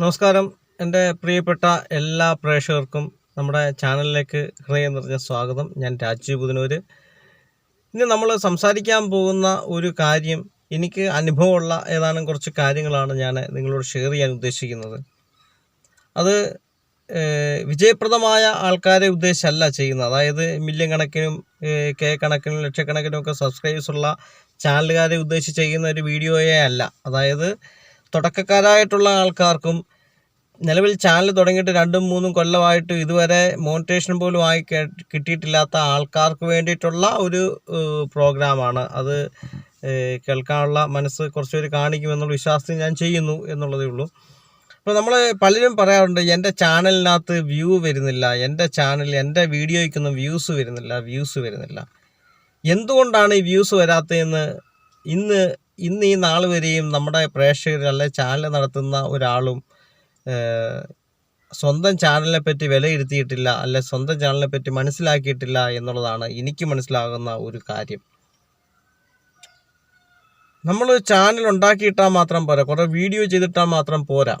നമസ്കാരം. എന്റെ പ്രിയപ്പെട്ട എല്ലാ പ്രേക്ഷകർക്കും നമ്മുടെ ചാനലിലേക്ക് ഹൃദയം നിറഞ്ഞ സ്വാഗതം. ഞാൻ രാജീവ് ബുധനൂര് ഇന്ന് നമ്മൾ സംസാരിക്കാൻ പോകുന്ന ഒരു കാര്യം എനിക്ക് അനുഭവമുള്ള ഏതാനും കുറച്ച് കാര്യങ്ങളാണ് ഞാൻ നിങ്ങളോട് ഷെയർ ചെയ്യാൻ ഉദ്ദേശിക്കുന്നത്. അത് വിജയപ്രദമായ ആൾക്കാരെ ഉദ്ദേശമല്ല ചെയ്യുന്നത്. അതായത് മില്യൺ കണക്കിനും കെ കണക്കിനും ലക്ഷക്കണക്കിനും ഒക്കെ സബ്സ്ക്രൈബേഴ്സുള്ള ചാനലുകാരെ ഉദ്ദേശിച്ച് ചെയ്യുന്ന ഒരു വീഡിയോയെ അല്ല. അതായത് തുടക്കക്കാരായിട്ടുള്ള ആൾക്കാർക്കും നിലവിൽ ചാനൽ തുടങ്ങിയിട്ട് രണ്ടും മൂന്നും കൊല്ലമായിട്ട് ഇതുവരെ മോണിറ്റേഷൻ പോലും ആയി കിട്ടിയിട്ടില്ലാത്ത ആൾക്കാർക്ക് വേണ്ടിയിട്ടുള്ള ഒരു പ്രോഗ്രാമാണ് അത് കേൾക്കാനുള്ള മനസ്സ് കുറച്ച് പേര് കാണിക്കുമെന്നുള്ള വിശ്വാസത്തിൽ ഞാൻ ചെയ്യുന്നു എന്നുള്ളതേ ഉള്ളൂ. അപ്പോൾ നമ്മൾ പലരും പറയാറുണ്ട് എന്റെ ചാനലിനകത്ത് വ്യൂ വരുന്നില്ല. എന്റെ ചാനൽ എന്റെ വീഡിയോയ്ക്കൊന്നും വ്യൂസ് വരുന്നില്ല വ്യൂസ് വരുന്നില്ല. എന്തുകൊണ്ടാണ് ഈ വ്യൂസ് വരാത്തതെന്ന് ഇന്ന് ഇന്ന് ഈ നാൾ വരെയും നമ്മുടെ പ്രേക്ഷകർ അല്ലെ ചാനൽ നടത്തുന്ന ഒരാളും സ്വന്തം ചാനലിനെ പറ്റി വിലയിരുത്തിയിട്ടില്ല അല്ലെ സ്വന്തം ചാനലിനെ പറ്റി മനസ്സിലാക്കിയിട്ടില്ല എന്നുള്ളതാണ് എനിക്ക് മനസ്സിലാകുന്ന ഒരു കാര്യം. നമ്മൾ ചാനൽ ഉണ്ടാക്കിയിട്ടാൽ മാത്രം പോരാ കുറേ വീഡിയോ ചെയ്തിട്ടാൽ മാത്രം പോരാ.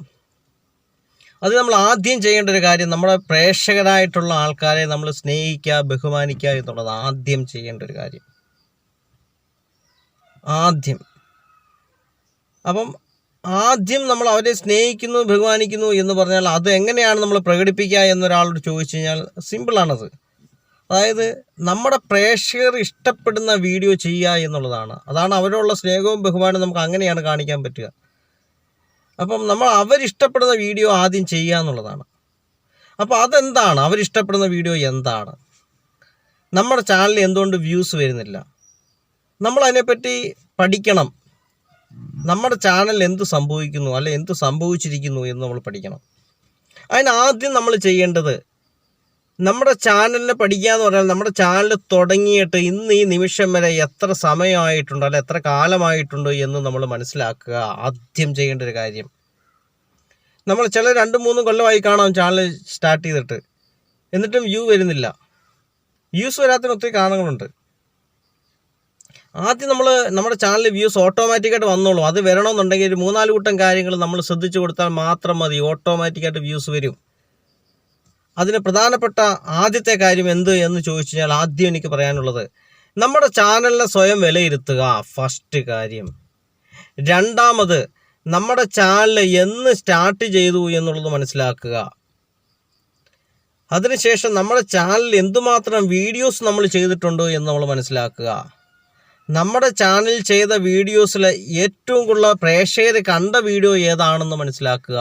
അത് നമ്മൾ ആദ്യം ചെയ്യേണ്ട ഒരു കാര്യം നമ്മുടെ പ്രേക്ഷകരായിട്ടുള്ള ആൾക്കാരെ നമ്മൾ സ്നേഹിക്കുക ബഹുമാനിക്കുക എന്നുള്ളത് ആദ്യം ചെയ്യേണ്ട ഒരു കാര്യം. ആദ്യം. അപ്പം ആദ്യം നമ്മൾ അവരെ സ്നേഹിക്കുന്നു ബഹുമാനിക്കുന്നു എന്ന് പറഞ്ഞാൽ അത് എങ്ങനെയാണ് നമ്മൾ പ്രകടിപ്പിക്കുക എന്നൊരാളോട് ചോദിച്ചു കഴിഞ്ഞാൽ സിമ്പിളാണത് അതായത് നമ്മുടെ പ്രേക്ഷകർ ഇഷ്ടപ്പെടുന്ന വീഡിയോ ചെയ്യുക എന്നുള്ളതാണ്. അതാണ് അവരോടുള്ള സ്നേഹവും ബഹുമാനവും നമുക്ക് അങ്ങനെയാണ് കാണിക്കാൻ പറ്റുക. അപ്പം നമ്മൾ അവരിഷ്ടപ്പെടുന്ന വീഡിയോ ആദ്യം ചെയ്യുക എന്നുള്ളതാണ്. അപ്പോൾ അതെന്താണ്? അവരിഷ്ടപ്പെടുന്ന വീഡിയോ എന്താണ്? നമ്മുടെ ചാനലിൽ എന്തുകൊണ്ട് വ്യൂസ് വരുന്നില്ല? നമ്മൾ അതിനെപ്പറ്റി പഠിക്കണം. നമ്മുടെ ചാനലിൽ എന്ത് സംഭവിക്കുന്നു അല്ലെ എന്ത് സംഭവിച്ചിരിക്കുന്നു എന്ന് നമ്മൾ പഠിക്കണം. അതിന് ആദ്യം നമ്മൾ ചെയ്യേണ്ടത് നമ്മുടെ ചാനലിനെ പഠിക്കുക എന്ന് പറഞ്ഞാൽ നമ്മുടെ ചാനൽ തുടങ്ങിയിട്ട് ഇന്ന് ഈ നിമിഷം വരെ എത്ര സമയമായിട്ടുണ്ട് അല്ലെ എത്ര കാലമായിട്ടുണ്ട് എന്ന് നമ്മൾ മനസ്സിലാക്കുക ആദ്യം ചെയ്യേണ്ട ഒരു കാര്യം. നമ്മൾ ചില രണ്ട് മൂന്ന് കൊല്ലമായി കാണാം ചാനൽ സ്റ്റാർട്ട് ചെയ്തിട്ട്. എന്നിട്ടും വ്യൂ വരുന്നില്ല. വ്യൂസ് വരാത്തതിന് ഒത്തിരി കാരണങ്ങളുണ്ട്. ആദ്യം നമ്മൾ നമ്മുടെ ചാനൽ വ്യൂസ് ഓട്ടോമാറ്റിക്കായിട്ട് വന്നോളും. അത് വരണമെന്നുണ്ടെങ്കിൽ ഒരു മൂന്നാൽ കൂട്ടം കാര്യങ്ങൾ നമ്മൾ ശ്രദ്ധിച്ചു കൊടുത്താൽ മാത്രം മതി. ഓട്ടോമാറ്റിക്കായിട്ട് വ്യൂസ് വരും. അതിന് പ്രധാനപ്പെട്ട ആദ്യത്തെ കാര്യം എന്ത് എന്ന് ചോദിച്ചു കഴിഞ്ഞാൽ ആദ്യം എനിക്ക് പറയാനുള്ളത് നമ്മുടെ ചാനലിനെ സ്വയം വിലയിരുത്തുക. ഫസ്റ്റ് കാര്യം. രണ്ടാമത് നമ്മുടെ ചാനൽ എന്ന് സ്റ്റാർട്ട് ചെയ്തു എന്നുള്ളത് മനസ്സിലാക്കുക. അതിനുശേഷം നമ്മുടെ ചാനലിൽ എന്തുമാത്രം വീഡിയോസ് നമ്മൾ ചെയ്തിട്ടുണ്ട് എന്ന് നമ്മൾ മനസ്സിലാക്കുക. നമ്മുടെ ചാനൽ ചെയ്ത വീഡിയോസിൽ ഏറ്റവും കൂടുതൽ പ്രേക്ഷകർ കണ്ട വീഡിയോ ഏതാണെന്ന് മനസ്സിലാക്കുക.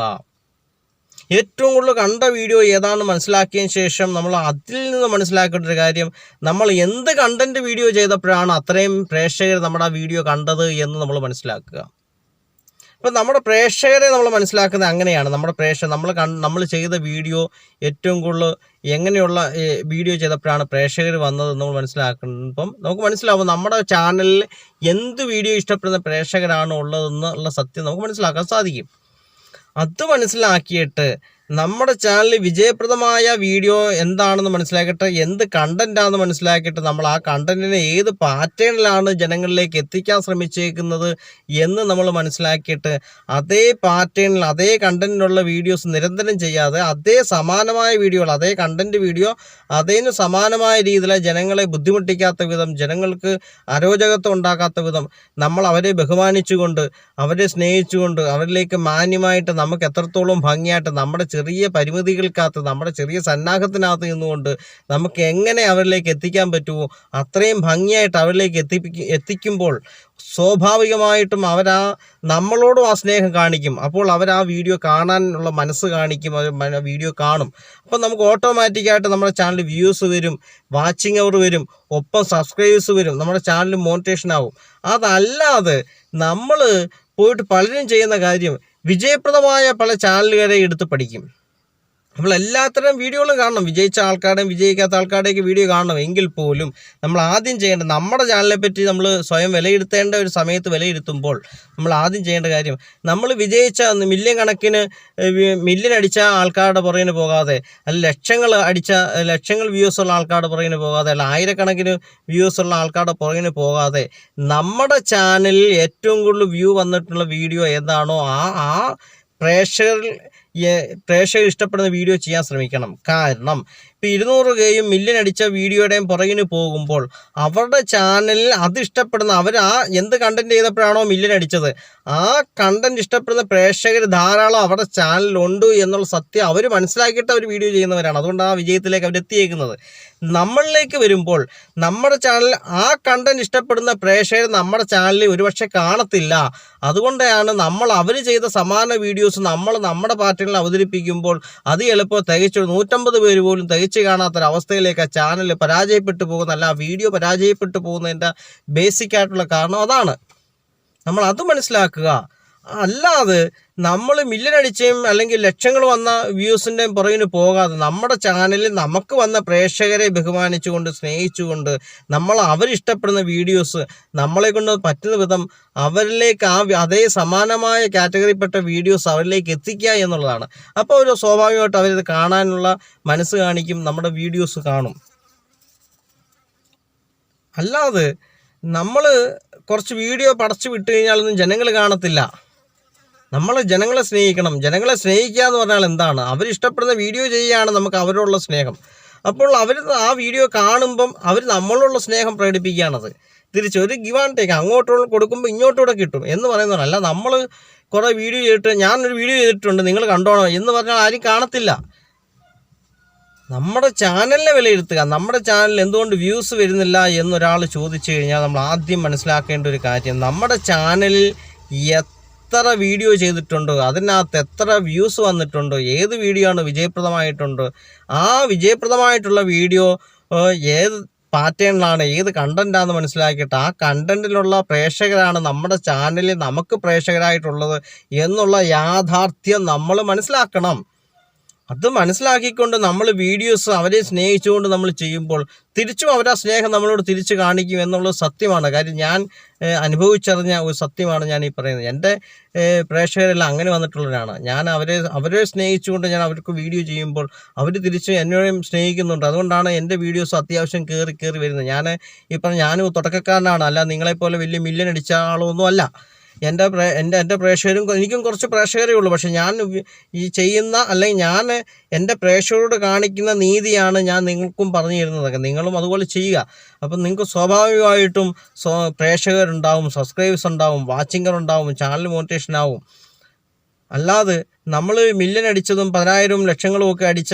ഏറ്റവും കൂടുതൽ കണ്ട വീഡിയോ ഏതാണെന്ന് മനസ്സിലാക്കിയതിന് ശേഷം നമ്മൾ അതിൽ നിന്ന് മനസ്സിലാക്കേണ്ട ഒരു കാര്യം നമ്മൾ എന്ത് കണ്ടന്റ് വീഡിയോ ചെയ്തപ്പോഴാണ് അത്രയും പ്രേക്ഷകർ നമ്മുടെ ആ വീഡിയോ കണ്ടത് എന്ന് നമ്മൾ മനസ്സിലാക്കുക. അപ്പം നമ്മുടെ പ്രേക്ഷകരെ നമ്മൾ മനസ്സിലാക്കുന്നത് അങ്ങനെയാണ്. നമ്മുടെ പ്രേക്ഷകർ നമ്മൾ നമ്മൾ ചെയ്ത വീഡിയോ ഏറ്റവും കൂടുതൽ എങ്ങനെയുള്ള വീഡിയോ ചെയ്തപ്പോഴാണ് പ്രേക്ഷകർ വന്നത് നമ്മൾ മനസ്സിലാക്കുമ്പം നമുക്ക് മനസ്സിലാവും നമ്മുടെ ചാനലിൽ എന്ത് വീഡിയോ ഇഷ്ടപ്പെടുന്ന പ്രേക്ഷകരാണ് ഉള്ളതെന്നുള്ള സത്യം നമുക്ക് മനസ്സിലാക്കാൻ സാധിക്കും. അത് മനസ്സിലാക്കിയിട്ട് നമ്മുടെ ചാനലിൽ വിജയപ്രദമായ വീഡിയോ എന്താണെന്ന് മനസ്സിലാക്കിയിട്ട് എന്ത് കണ്ടന്റാണെന്ന് മനസ്സിലാക്കിയിട്ട് നമ്മൾ ആ കണ്ടന്റിനെ ഏത് പാറ്റേണിലാണ് ജനങ്ങളിലേക്ക് എത്തിക്കാൻ ശ്രമിച്ചേക്കുന്നത് എന്ന് നമ്മൾ മനസ്സിലാക്കിയിട്ട് അതേ പാറ്റേണിൽ അതേ കണ്ടന്റിനുള്ള വീഡിയോസ് നിരന്തരം ചെയ്യാതെ അതേ സമാനമായ വീഡിയോകൾ അതേ കണ്ടന്റ് വീഡിയോ അതേന് സമാനമായ രീതിയിൽ ജനങ്ങളെ ബുദ്ധിമുട്ടിക്കാത്ത വിധം ജനങ്ങൾക്ക് അരോചകത്വം ഉണ്ടാക്കാത്ത വിധം നമ്മൾ അവരെ ബഹുമാനിച്ചുകൊണ്ട് അവരെ സ്നേഹിച്ചുകൊണ്ട് അവരിലേക്ക് മാന്യമായിട്ട് നമുക്ക് എത്രത്തോളം ഭംഗിയായിട്ട് നമ്മുടെ ചെറിയ പരിമിതികൾക്കകത്ത് നമ്മുടെ ചെറിയ സന്നാഹത്തിനകത്ത് നിന്നുകൊണ്ട് നമുക്ക് എങ്ങനെ അവരിലേക്ക് എത്തിക്കാൻ പറ്റുമോ അത്രയും ഭംഗിയായിട്ട് അവരിലേക്ക് എത്തിപ്പിക്കും എത്തിക്കുമ്പോൾ സ്വാഭാവികമായിട്ടും അവരാ നമ്മളോടും ആ സ്നേഹം കാണിക്കും. അപ്പോൾ അവർ ആ വീഡിയോ കാണാനുള്ള മനസ്സ് കാണിക്കും അവർ വീഡിയോ കാണും. അപ്പം നമുക്ക് ഓട്ടോമാറ്റിക്കായിട്ട് നമ്മുടെ ചാനൽ വ്യൂസ് വരും വാച്ചിങ് അവർ വരും ഒപ്പം സബ്സ്ക്രൈബേഴ്സ് വരും നമ്മുടെ ചാനൽ മോണിറ്റേഷൻ ആവും. അതല്ലാതെ നമ്മൾ പോയിട്ട് പലരും ചെയ്യുന്ന കാര്യം വിജയപ്രദമായ പല ചാനലുകാരെ എടുത്ത് പഠിക്കും. നമ്മൾ എല്ലാത്തരം വീഡിയോകളും കാണണം. വിജയിച്ച ആൾക്കാരുടെയും വിജയിക്കാത്ത ആൾക്കാരുടെയൊക്കെ വീഡിയോ കാണണം. എങ്കിൽ പോലും നമ്മൾ ആദ്യം ചെയ്യേണ്ട നമ്മുടെ ചാനലിനെ പറ്റി നമ്മൾ സ്വയം വിലയിരുത്തേണ്ട ഒരു സമയത്ത് വിലയിരുത്തുമ്പോൾ നമ്മൾ ആദ്യം ചെയ്യേണ്ട കാര്യം നമ്മൾ വിജയിച്ച മില്യൺ കണക്കിന് മില്യൺ അടിച്ച ആൾക്കാരുടെ പുറകിന് പോകാതെ അല്ല ലക്ഷങ്ങൾ അടിച്ച ലക്ഷങ്ങൾ വ്യൂസ് ഉള്ള ആൾക്കാരുടെ പുറകിന് പോകാതെ അല്ല ആയിരക്കണക്കിന് വ്യൂസ് ഉള്ള ആൾക്കാരുടെ പുറകിന് പോകാതെ നമ്മുടെ ചാനലിൽ ഏറ്റവും കൂടുതൽ വ്യൂ വന്നിട്ടുള്ള വീഡിയോ ഏതാണോ ആ ആ പ്രേക്ഷകരിൽ പ്രേക്ഷകർ ഇഷ്ടപ്പെടുന്ന വീഡിയോ ചെയ്യാൻ ശ്രമിക്കണം. കാരണം ഇപ്പം ഇരുന്നൂറ് കെയും മില്യൺ അടിച്ച വീഡിയോയുടെയും പുറകിന് പോകുമ്പോൾ അവരുടെ ചാനലിൽ അത് ഇഷ്ടപ്പെടുന്ന അവർ ആ എന്ത് കണ്ടന്റ് ചെയ്തപ്പോഴാണോ മില്യൺ അടിച്ചത്? ആ കണ്ടന്റ് ഇഷ്ടപ്പെടുന്ന പ്രേക്ഷകർ ധാരാളം അവരുടെ ചാനലിലുണ്ട് എന്നുള്ള സത്യം അവർ മനസ്സിലാക്കിയിട്ട് അവർ വീഡിയോ ചെയ്യുന്നവരാണ്. അതുകൊണ്ട് ആ വിജയത്തിലേക്ക് അവർ എത്തിയേക്കുന്നത്. നമ്മളിലേക്ക് വരുമ്പോൾ നമ്മുടെ ചാനൽ ആ കണ്ടന്റ് ഇഷ്ടപ്പെടുന്ന പ്രേക്ഷകർ നമ്മുടെ ചാനലിൽ ഒരുപക്ഷെ കാണത്തില്ല. അതുകൊണ്ടാണ് നമ്മൾ അവർ ചെയ്ത സമാന വീഡിയോസ് നമ്മൾ നമ്മുടെ പാർട്ടികളിൽ അവതരിപ്പിക്കുമ്പോൾ അത് ചിലപ്പോൾ തികച്ചു നൂറ്റമ്പത് പേര് പോലും തികച്ചു കാണാത്തൊരവസ്ഥയിലേക്ക് ആ ചാനൽ പരാജയപ്പെട്ടു പോകുന്ന അല്ല ആ വീഡിയോ പരാജയപ്പെട്ടു പോകുന്നതിന്റെ ബേസിക് ആയിട്ടുള്ള കാരണം അതാണ്. നമ്മൾ അത് മനസ്സിലാക്കുക. അല്ലാതെ നമ്മൾ മില്യൺ അടിച്ചും അല്ലെങ്കിൽ ലക്ഷങ്ങൾ വന്ന വ്യൂസിന്റെയും പുറകിന് പോകാതെ നമ്മുടെ ചാനലിൽ നമുക്ക് വന്ന പ്രേക്ഷകരെ ബഹുമാനിച്ചുകൊണ്ട് സ്നേഹിച്ചുകൊണ്ട് നമ്മൾ അവരിഷ്ടപ്പെടുന്ന വീഡിയോസ് നമ്മളെ കൊണ്ട് പറ്റുന്ന വിധം അവരിലേക്ക് ആ അതേ സമാനമായ കാറ്റഗറിപ്പെട്ട വീഡിയോസ് അവരിലേക്ക് എത്തിക്കുക എന്നുള്ളതാണ്. അപ്പോൾ ഒരു സ്വാഭാവികമായിട്ട് അവരിത് കാണാനുള്ള മനസ്സ് കാണിക്കും നമ്മുടെ വീഡിയോസ് കാണും. അല്ലാതെ നമ്മൾ കുറച്ച് വീഡിയോ പടച്ചു വിട്ട് കഴിഞ്ഞാലൊന്നും ജനങ്ങൾ കാണത്തില്ല. നമ്മൾ ജനങ്ങളെ സ്നേഹിക്കണം. ജനങ്ങളെ സ്നേഹിക്കുക എന്ന് പറഞ്ഞാൽ എന്താണ്? അവരിഷ്ടപ്പെടുന്ന വീഡിയോ ചെയ്യുകയാണ് നമുക്ക് അവരോടുള്ള സ്നേഹം. അപ്പോൾ അവർ ആ വീഡിയോ കാണുമ്പം അവർ നമ്മളോടുള്ള സ്നേഹം പ്രകടിപ്പിക്കുകയാണത്. തിരിച്ച് ഒരു ഗിവ് ആൻഡ് ടേക്ക് അങ്ങോട്ടുള്ള കൊടുക്കുമ്പോൾ ഇങ്ങോട്ടൂടെ കിട്ടും എന്ന് പറയുന്നതാണ്. അല്ല നമ്മൾ കുറേ വീഡിയോ ചെയ്തിട്ട് ഞാനൊരു വീഡിയോ ചെയ്തിട്ടുണ്ട് നിങ്ങൾ കണ്ടോണോ എന്ന് പറഞ്ഞാൽ ആരും കാണത്തില്ല. നമ്മുടെ ചാനലിനെ വിലയിരുത്തുക. നമ്മുടെ ചാനലിൽ എന്തുകൊണ്ട് വ്യൂസ് വരുന്നില്ല എന്നൊരാൾ ചോദിച്ചു കഴിഞ്ഞാൽ നമ്മൾ ആദ്യം മനസ്സിലാക്കേണ്ട ഒരു കാര്യം നമ്മുടെ ചാനലിൽ എത്ര വീഡിയോ ചെയ്തിട്ടുണ്ടോ അതിനകത്ത് എത്ര വ്യൂസ് വന്നിട്ടുണ്ടോ ഏത് വീഡിയോ ആണ് വിജയപ്രദമായിട്ടുണ്ടോ ആ വിജയപ്രദമായിട്ടുള്ള വീഡിയോ ഏത് പാറ്റേണിലാണ് ഏത് കണ്ടന്റാണെന്ന് മനസ്സിലാക്കിയിട്ട് ആ കണ്ടന്റിലുള്ള പ്രേക്ഷകരാണ് നമ്മുടെ ചാനലിൽ നമുക്ക് പ്രേക്ഷകരായിട്ടുള്ളത് എന്നുള്ള യാഥാർത്ഥ്യം നമ്മൾ മനസ്സിലാക്കണം. അത് മനസ്സിലാക്കിക്കൊണ്ട് നമ്മൾ വീഡിയോസ് അവരെ സ്നേഹിച്ചുകൊണ്ട് നമ്മൾ ചെയ്യുമ്പോൾ തിരിച്ചും അവർ ആ സ്നേഹം നമ്മളോട് തിരിച്ചു കാണിക്കും എന്നുള്ളത് സത്യമാണ്. കാര്യം ഞാൻ അനുഭവിച്ചറിഞ്ഞ ഒരു സത്യമാണ് ഞാൻ ഈ പറയുന്നത്. എന്റെ പ്രേക്ഷകരെല്ലാം അങ്ങനെ വന്നിട്ടുള്ളവരാണ്. ഞാൻ അവരെ അവരെ സ്നേഹിച്ചുകൊണ്ട് ഞാൻ അവർക്ക് വീഡിയോ ചെയ്യുമ്പോൾ അവർ തിരിച്ച് എന്നോടും സ്നേഹിക്കുന്നുണ്ട്. അതുകൊണ്ടാണ് എന്റെ വീഡിയോസ് അത്യാവശ്യം കയറി കയറി വരുന്നത്. ഞാൻ ഈ പറഞ്ഞ ഞാനും തുടക്കക്കാരനാണ്. അല്ല നിങ്ങളെപ്പോലെ വലിയ മില്യൺ അടിച്ച ആളൊന്നും അല്ല. എന്റെ എന്റെ എന്റെ പ്രേക്ഷകരും എനിക്കും കുറച്ച് പ്രേക്ഷകരേ ഉള്ളൂ. പക്ഷേ ഞാൻ ഈ ചെയ്യുന്ന അല്ലെങ്കിൽ ഞാൻ എന്റെ പ്രേക്ഷകരോട് കാണിക്കുന്ന നീതിയാണ് ഞാൻ നിങ്ങൾക്കും പറഞ്ഞു തരുന്നതൊക്കെ. നിങ്ങളും അതുപോലെ ചെയ്യുക. അപ്പം നിങ്ങൾക്ക് സ്വാഭാവികമായിട്ടും സ്വ പ്രേക്ഷകരുണ്ടാവും സബ്സ്ക്രൈബേഴ്സ് ഉണ്ടാവും വാച്ചിങ്ങർ ഉണ്ടാവും ചാനൽ മോണിറ്റേഷൻ ആവും. അല്ലാതെ നമ്മൾ മില്യൺ അടിച്ചതും പതിനായിരവും ലക്ഷങ്ങളും ഒക്കെ അടിച്ച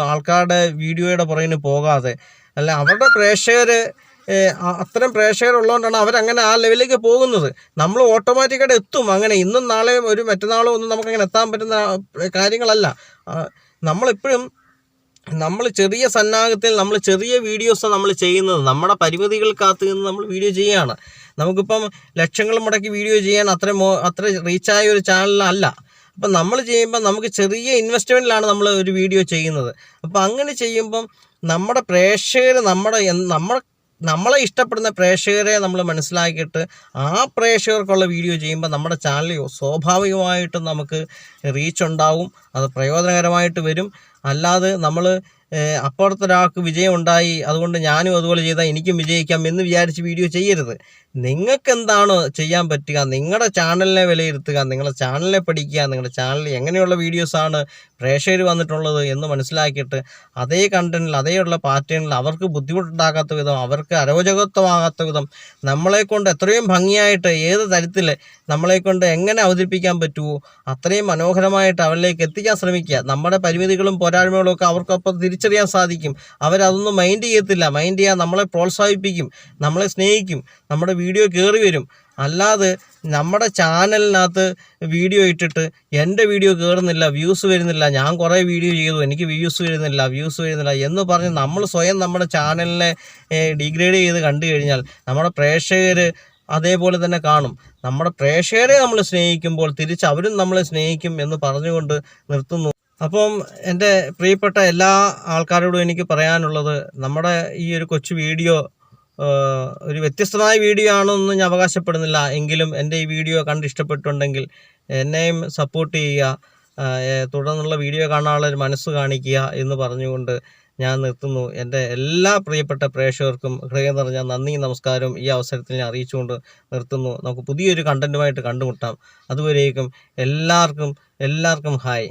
ആൾക്കാരുടെ വീഡിയോയുടെ പുറകിന് പോകാതെ അല്ല അവരുടെ പ്രേക്ഷകർ അത്തരം പ്രേക്ഷകരുള്ളതുകൊണ്ടാണ് അവരങ്ങനെ ആ ലെവലിലേക്ക് പോകുന്നത്. നമ്മൾ ഓട്ടോമാറ്റിക്കായിട്ട് എത്തും. അങ്ങനെ ഇന്നും നാളെയും ഒരു മറ്റന്നാളോ ഒന്നും നമുക്കങ്ങനെ എത്താൻ പറ്റുന്ന കാര്യങ്ങളല്ല. നമ്മളിപ്പോഴും നമ്മൾ ചെറിയ സന്നാഹത്തിൽ നമ്മൾ ചെറിയ വീഡിയോസ് നമ്മൾ ചെയ്യുന്നത്. നമ്മുടെ പരിമിതികൾക്കകത്ത് നിന്ന് നമ്മൾ വീഡിയോ ചെയ്യുകയാണ്. നമുക്കിപ്പം ലക്ഷങ്ങൾ മുടക്കി വീഡിയോ ചെയ്യാൻ അത്ര മോ അത്ര റീച്ചായ ഒരു ചാനലല്ല അപ്പം നമ്മൾ ചെയ്യുമ്പോൾ നമുക്ക് ചെറിയ ഇൻവെസ്റ്റ്മെന്റിലാണ് നമ്മൾ ഒരു വീഡിയോ ചെയ്യുന്നത്. അപ്പോൾ അങ്ങനെ ചെയ്യുമ്പം നമ്മുടെ പ്രേക്ഷകർ നമ്മുടെ നമ്മുടെ നമ്മളെ ഇഷ്ടപ്പെടുന്ന പ്രേക്ഷകരെ നമ്മൾ മനസ്സിലാക്കിയിട്ട് ആ പ്രേക്ഷകർക്കുള്ള വീഡിയോ ചെയ്യുമ്പോൾ നമ്മുടെ ചാനലിൽ സ്വാഭാവികമായിട്ടും നമുക്ക് റീച്ച് ഉണ്ടാവും. അത് പ്രയോജനകരമായിട്ട് വരും. അല്ലാതെ നമ്മൾ അപ്പുറത്തൊരാൾക്ക് വിജയം ഉണ്ടായി അതുകൊണ്ട് ഞാനും അതുപോലെ ചെയ്താൽ എനിക്കും വിജയിക്കാം എന്ന് വിചാരിച്ച് വീഡിയോ ചെയ്യരുത്. നിങ്ങൾക്ക് എന്താണ് ചെയ്യാൻ പറ്റുക? നിങ്ങളുടെ ചാനലിനെ വിലയിരുത്തുക നിങ്ങളുടെ ചാനലിനെ പഠിക്കുക നിങ്ങളുടെ ചാനലിൽ എങ്ങനെയുള്ള വീഡിയോസാണ് പ്രേക്ഷകർ വന്നിട്ടുള്ളത് എന്ന് മനസ്സിലാക്കിയിട്ട് അതേ കണ്ടന്റിൽ അതേയുള്ള പാറ്റേണിൽ അവർക്ക് ബുദ്ധിമുട്ടുണ്ടാകാത്ത വിധം അവർക്ക് അരോചകത്വമാകാത്ത വിധം നമ്മളെക്കൊണ്ട് എത്രയും ഭംഗിയായിട്ട് ഏത് തരത്തിൽ നമ്മളെക്കൊണ്ട് എങ്ങനെ അവതരിപ്പിക്കാൻ പറ്റുമോ അത്രയും മനോഹരമായിട്ട് അവരിലേക്ക് എത്തിക്കാൻ ശ്രമിക്കുക. നമ്മുടെ പരിമിതികളും പോരായ്മകളും ഒക്കെ അവർക്കൊപ്പം തിരിച്ചറിയാൻ സാധിക്കും. അവരതൊന്നും മൈൻഡ് ചെയ്യത്തില്ല. മൈൻഡ് ചെയ്യാൻ നമ്മളെ പ്രോത്സാഹിപ്പിക്കും. നമ്മളെ സ്നേഹിക്കും. നമ്മുടെ വീഡിയോ കയറി വരും. അല്ലാതെ നമ്മുടെ ചാനലിനകത്ത് വീഡിയോ ഇട്ടിട്ട് എന്റെ വീഡിയോ കയറുന്നില്ല വ്യൂസ് വരുന്നില്ല ഞാൻ കുറേ വീഡിയോ ചെയ്തു എനിക്ക് വ്യൂസ് വരുന്നില്ല വ്യൂസ് വരുന്നില്ല എന്ന് പറഞ്ഞ് നമ്മൾ സ്വയം നമ്മുടെ ചാനലിനെ ഡിഗ്രേഡ് ചെയ്ത് കണ്ടു കഴിഞ്ഞാൽ നമ്മുടെ പ്രേക്ഷകർ അതേപോലെ തന്നെ കാണും. നമ്മുടെ പ്രേക്ഷകരെ നമ്മൾ സ്നേഹിക്കുമ്പോൾ തിരിച്ച് അവരും നമ്മളെ സ്നേഹിക്കും എന്ന് പറഞ്ഞുകൊണ്ട് നിർത്തുന്നു. അപ്പം എന്റെ പ്രിയപ്പെട്ട എല്ലാ ആൾക്കാരോടും എനിക്ക് പറയാനുള്ളത് നമ്മുടെ ഈ ഒരു കൊച്ചു വീഡിയോ ഒരു വ്യത്യസ്തമായ വീഡിയോ ആണെന്ന് ഞാൻ അവകാശപ്പെടുന്നില്ല. എങ്കിലും എന്റെ ഈ വീഡിയോ കണ്ട് ഇഷ്ടപ്പെട്ടുണ്ടെങ്കിൽ എന്നെയും സപ്പോർട്ട് ചെയ്യുക തുടർന്നുള്ള വീഡിയോ കാണാനുള്ള ഒരു മനസ്സ് കാണിക്കുക എന്ന് പറഞ്ഞുകൊണ്ട് ഞാൻ നിർത്തുന്നു. എന്റെ എല്ലാ പ്രിയപ്പെട്ട പ്രേക്ഷകർക്കും ഹൃദയം നിറഞ്ഞ നന്ദി നമസ്കാരം ഈ അവസരത്തിൽ ഞാൻ അറിയിച്ചുകൊണ്ട് നിർത്തുന്നു. നമുക്ക് പുതിയൊരു കണ്ടന്റുമായിട്ട് കണ്ടുമുട്ടാം. അതുവരേക്കും എല്ലാവർക്കും എല്ലാവർക്കും ഹായ്